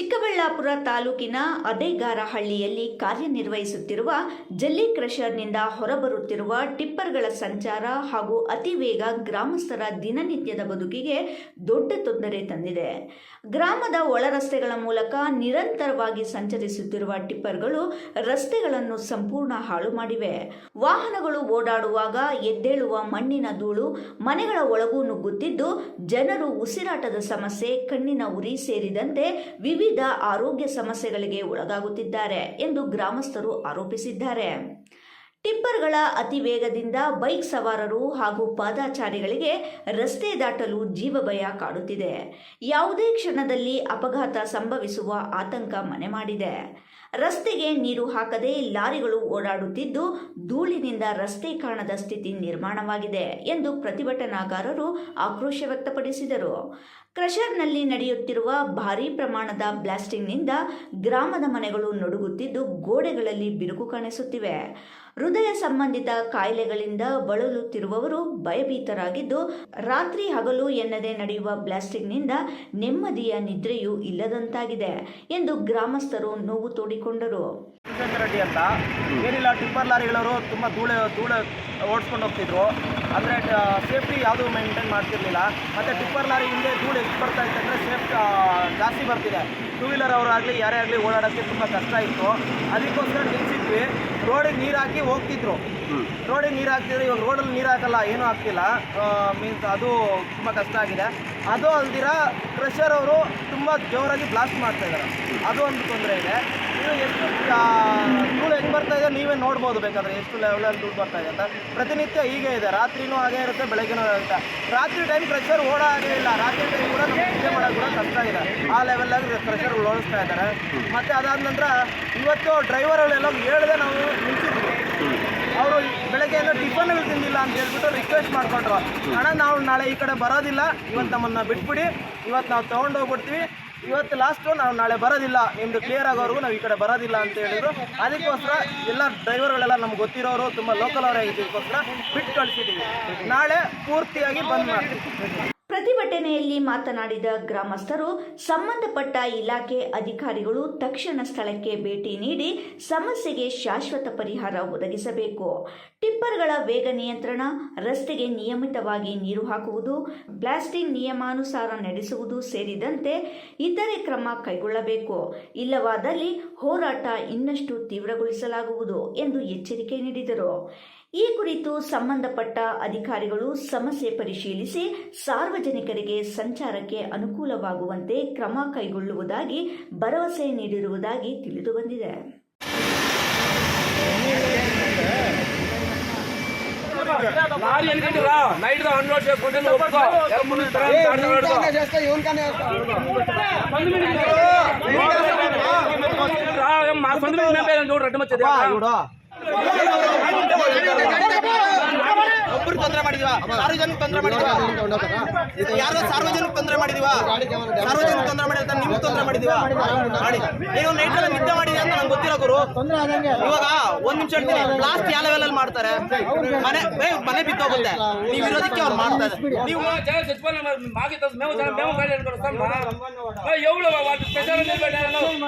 ಚಿಕ್ಕಬಳ್ಳಾಪುರ ತಾಲೂಕಿನ ಅದೇಗಾರಹಳ್ಳಿಯಲ್ಲಿ ಕಾರ್ಯನಿರ್ವಹಿಸುತ್ತಿರುವ ಜಲ್ಲಿ ಕ್ರಷರ್ನಿಂದ ಹೊರಬರುತ್ತಿರುವ ಟಿಪ್ಪರ್ಗಳ ಸಂಚಾರ ಹಾಗೂ ಅತಿ ವೇಗ ಗ್ರಾಮಸ್ಥರ ದಿನನಿತ್ಯದ ಬದುಕಿಗೆ ದೊಡ್ಡ ತೊಂದರೆ ತಂದಿದೆ. ಗ್ರಾಮದ ಒಳರಸ್ತೆಗಳ ಮೂಲಕ ನಿರಂತರವಾಗಿ ಸಂಚರಿಸುತ್ತಿರುವ ಟಿಪ್ಪರ್ಗಳು ರಸ್ತೆಗಳನ್ನು ಸಂಪೂರ್ಣ ಹಾಳು ಮಾಡಿವೆ. ವಾಹನಗಳು ಓಡಾಡುವಾಗ ಎದ್ದೇಳುವ ಮಣ್ಣಿನ ಧೂಳು ಮನೆಗಳ ಒಳಗೂ ನುಗ್ಗುತ್ತಿದ್ದು, ಜನರು ಉಸಿರಾಟದ ಸಮಸ್ಯೆ, ಕಣ್ಣಿನ ಉರಿ ಸೇರಿದಂತೆ ವಿವಿಧ ಆರೋಗ್ಯ ಸಮಸ್ಯೆಗಳಿಗೆ ಒಳಗಾಗುತ್ತಿದ್ದಾರೆ ಎಂದು ಗ್ರಾಮಸ್ಥರು ಆರೋಪಿಸಿದ್ದಾರೆ. ಟಿಪ್ಪರ್ಗಳ ಅತಿ ವೇಗದಿಂದ ಬೈಕ್ ಸವಾರರು ಹಾಗೂ ಪಾದಾಚಾರಿಗಳಿಗೆ ರಸ್ತೆ ದಾಟಲು ಜೀವಭಯ ಕಾಡುತ್ತಿದೆ. ಯಾವುದೇ ಕ್ಷಣದಲ್ಲಿ ಅಪಘಾತ ಸಂಭವಿಸುವ ಆತಂಕ ಮನೆ ಮಾಡಿದೆ. ರಸ್ತೆಗೆ ನೀರು ಹಾಕದೆ ಲಾರಿಗಳು ಓಡಾಡುತ್ತಿದ್ದು ಧೂಳಿನಿಂದ ರಸ್ತೆ ಕಾಣದ ಸ್ಥಿತಿ ನಿರ್ಮಾಣವಾಗಿದೆ ಎಂದು ಪ್ರತಿಭಟನಾಕಾರರು ಆಕ್ರೋಶ ವ್ಯಕ್ತಪಡಿಸಿದರು. ಕ್ರಷರ್ನಲ್ಲಿ ನಡೆಯುತ್ತಿರುವ ಭಾರೀ ಪ್ರಮಾಣದ ಬ್ಲಾಸ್ಟಿಂಗ್ನಿಂದ ಗ್ರಾಮದ ಮನೆಗಳು ನಡುಗುತ್ತಿದ್ದು ಗೋಡೆಗಳಲ್ಲಿ ಬಿರುಕು ಕಾಣಿಸುತ್ತಿವೆ. ಹೃದಯ ಸಂಬಂಧಿತ ಕಾಯಿಲೆಗಳಿಂದ ಬಳಲುತ್ತಿರುವವರು ಭಯಭೀತರಾಗಿದ್ದು ರಾತ್ರಿ ಹಗಲು ಎನ್ನದೆ ನಡೆಯುವ ಬ್ಲಾಸ್ಟಿಂಗ್ನಿಂದ ನೆಮ್ಮದಿಯ ನಿದ್ರೆಯೂ ಇಲ್ಲದಂತಾಗಿದೆ ಎಂದು ಗ್ರಾಮಸ್ಥರು ನೋವು ತೋಡಿಕೊಂಡರು. ಶಿವಶಂಕರ ರೆಡ್ಡಿ ಅಂತ. ಏನಿಲ್ಲ ಟಿಪ್ಪರ್ ಲಾರಿಗಳವರು ತುಂಬ ಧೂಳೆ ಧೂಳೆ ಓಡಿಸ್ಕೊಂಡು ಹೋಗ್ತಿದ್ರು. ಅಂದರೆ ಸೇಫ್ಟಿ ಯಾವುದೂ ಮೇಂಟೈನ್ ಮಾಡ್ತಿರ್ಲಿಲ್ಲ. ಮತ್ತು ಟಿಪ್ಪರ್ ಲಾರಿ ಹಿಂದೆ ಧೂಳು ಎಷ್ಟು ಬರ್ತಾ ಇತ್ತು ಅಂದರೆ ಸೇಫ್ ಜಾಸ್ತಿ ಬರ್ತಿದೆ. ಟೂ ವೀಲರ್ ಅವರಾಗಲಿ ಯಾರೇ ಆಗಲಿ ಓಡಾಡೋಕ್ಕೆ ತುಂಬ ಕಷ್ಟ ಇತ್ತು. ಅದಕ್ಕೋಸ್ಕರ ನಿಲ್ಸಿದ್ವಿ. ರೋಡಿಗೆ ನೀರು ಹಾಕಿ ಹೋಗ್ತಿದ್ರು. ರೋಡಿಗೆ ನೀರು ಹಾಕ್ತಿದ್ರೆ. ಇವಾಗ ರೋಡಲ್ಲಿ ನೀರು ಹಾಕಲ್ಲ ಏನೂ ಆಗ್ತಿಲ್ಲ ಮೀನ್ಸ್ ಅದು ತುಂಬ ಕಷ್ಟ ಆಗಿದೆ. ಅದು ಅಲ್ದಿರ ಕ್ರಷರ್ ಅವರು ತುಂಬ ಜೋರಾಗಿ ಬ್ಲಾಸ್ಟ್ ಮಾಡ್ತಾ ಇದ್ದಾರೆ ಅದು ಒಂದು ತೊಂದರೆ ಇದೆ. ಹೆಂಗೆ ಬರ್ತಾ ಇದೆ ನೀವೇ ನೋಡ್ಬೋದು ಬೇಕಾದ್ರೆ ಎಷ್ಟು ಲೆವೆಲಲ್ಲಿ ದುಡ್ಡು ಬರ್ತಾ ಇದೆ ಅಂತ. ಪ್ರತಿನಿತ್ಯ ಹೀಗೆ ಇದೆ, ರಾತ್ರಿನೂ ಹಾಗೆ ಇರುತ್ತೆ, ಬೆಳಗ್ಗೆನೂ ಇರುತ್ತೆ. ರಾತ್ರಿ ಟೈಮ್ ಪ್ರೆಷರ್ ಓಡೋ ಹಾಗೆ ಇಲ್ಲ. ರಾತ್ರಿ ಟೈಮ್ ಕೂಡ ನಿದ್ದೆ ಮಾಡೋಕೆ ಕೂಡ ಕಷ್ಟ ಇದೆ. ಆ ಲೆವೆಲಾಗಿ ಪ್ರೆಷರ್ ಓಡಿಸ್ತಾ ಇದ್ದಾರೆ. ಮತ್ತು ಅದಾದ ನಂತರ ಇವತ್ತು ಡ್ರೈವರ್ಗಳೆಲ್ಲ ಹೇಳ್ದೆ ನಾವು ನಿಲ್ಸಿದ್ವಿ. ಅವರು ಬೆಳಗ್ಗೆ ಏನೋ ಟಿಫನ್ಗಳು ತಿಂದಿಲ್ಲ ಅಂತ ಹೇಳ್ಬಿಟ್ಟು ರಿಕ್ವೆಸ್ಟ್ ಮಾಡ್ಕೊಂಡ್ರು. ಅಣ್ಣ, ನಾವು ನಾಳೆ ಈ ಕಡೆ ಬರೋದಿಲ್ಲ. ಇವತ್ತು ನಮ್ಮನ್ನು ಬಿಟ್ಬಿಡಿ. ಇವತ್ತು ನಾವು ತೊಗೊಂಡೋಗ್ಬಿಡ್ತೀವಿ. ಇವತ್ತು ಲಾಸ್ಟು ನಾವು ನಾಳೆ ಬರೋದಿಲ್ಲ ನಿಮ್ಮದು ಕ್ಲಿಯರ್ ಆಗೋವರೆಗೂ ನಾವು ಈ ಕಡೆ ಬರೋದಿಲ್ಲ ಅಂತ ಹೇಳಿದ್ರು. ಅದಕ್ಕೋಸ್ಕರ ಎಲ್ಲ ಡ್ರೈವರ್ಗಳೆಲ್ಲ ನಮ್ಗೆ ಗೊತ್ತಿರೋರು, ತುಂಬ ಲೋಕಲ್ ಅವರೇ ಇದಕ್ಕೋಸ್ಕರ ಬಿಟ್ಟು ಕಳಿಸಿದ್ದೀವಿ ನಾಳೆ ಪೂರ್ತಿಯಾಗಿ ಬಂದ್ ಮಾಡ್ತೀವಿ. ಪ್ರತಿಭಟನೆಯಲ್ಲಿ ಮಾತನಾಡಿದ ಗ್ರಾಮಸ್ಥರು, ಸಂಬಂಧಪಟ್ಟ ಇಲಾಖೆ ಅಧಿಕಾರಿಗಳು ತಕ್ಷಣ ಸ್ಥಳಕ್ಕೆ ಭೇಟಿ ನೀಡಿ ಸಮಸ್ಯೆಗೆ ಶಾಶ್ವತ ಪರಿಹಾರ ಒದಗಿಸಬೇಕು. ಟಿಪ್ಪರ್ಗಳ ವೇಗ ನಿಯಂತ್ರಣ, ರಸ್ತೆಗೆ ನಿಯಮಿತವಾಗಿ ನೀರು ಹಾಕುವುದು, ಬ್ಲಾಸ್ಟಿಂಗ್ ನಿಯಮಾನುಸಾರ ನಡೆಸುವುದು ಸೇರಿದಂತೆ ಇತರೆ ಕ್ರಮ ಕೈಗೊಳ್ಳಬೇಕು. ಇಲ್ಲವಾದಲ್ಲಿ ಹೋರಾಟ ಇನ್ನಷ್ಟು ತೀವ್ರಗೊಳಿಸಲಾಗುವುದು ಎಂದು ಎಚ್ಚರಿಕೆ ನೀಡಿದರು. ಈ ಕುರಿತು ಸಂಬಂಧಪಟ್ಟ ಅಧಿಕಾರಿಗಳು ಸಮಸ್ಯೆ ಪರಿಶೀಲಿಸಿ ಸಾರ್ವಜನಿಕರಿಗೆ ಸಂಚಾರಕ್ಕೆ ಅನುಕೂಲವಾಗುವಂತೆ ಕ್ರಮ ಕೈಗೊಳ್ಳುವುದಾಗಿ ಭರವಸೆ ನೀಡಿರುವುದಾಗಿ ತಿಳಿದುಬಂದಿದೆ లారీ ಒಬ್ರು ತೊಂದರೆ ಮಾಡಿದೀವ? ಸಾರ್ವಜನಿಕ ತೊಂದರೆ ಮಾಡಿದೀವ? ಯಾರೋ ಸಾರ್ವಜನಿಕ ತೊಂದರೆ ಮಾಡಿದೀವ? ಸಾರ್ವಜನಿಕ ತೊಂದರೆ ಮಾಡಿದ ನಿಮ್ಗೆ ತೊಂದರೆ ಮಾಡಿದೀವ ಮಾಡಿ. ನೀವು ನೈಟ್ ಎಲ್ಲ ನಿದ್ದೆ ಮಾಡಿದೆ ಅಂತ ನಂಗೆ ಗೊತ್ತಿಲ್ಲ ಗುರು. ಇವಾಗ ಒಂದ್ ನಿಮಿಷ ಹೇಳ್ತೀನಿ ಲಾಸ್ಟ್ ಯಾವ ಲೆವೆಲ್ ಅಲ್ಲಿ ಮಾಡ್ತಾರೆ. ಮನೆ ಮನೆ ಬಿದ್ದೋಗುತ್ತೆ. ನೀವು ಇರೋದಕ್ಕೆ ಅವ್ರು ಮಾಡ್ತಾರೆ ನೀವು ಎವಳು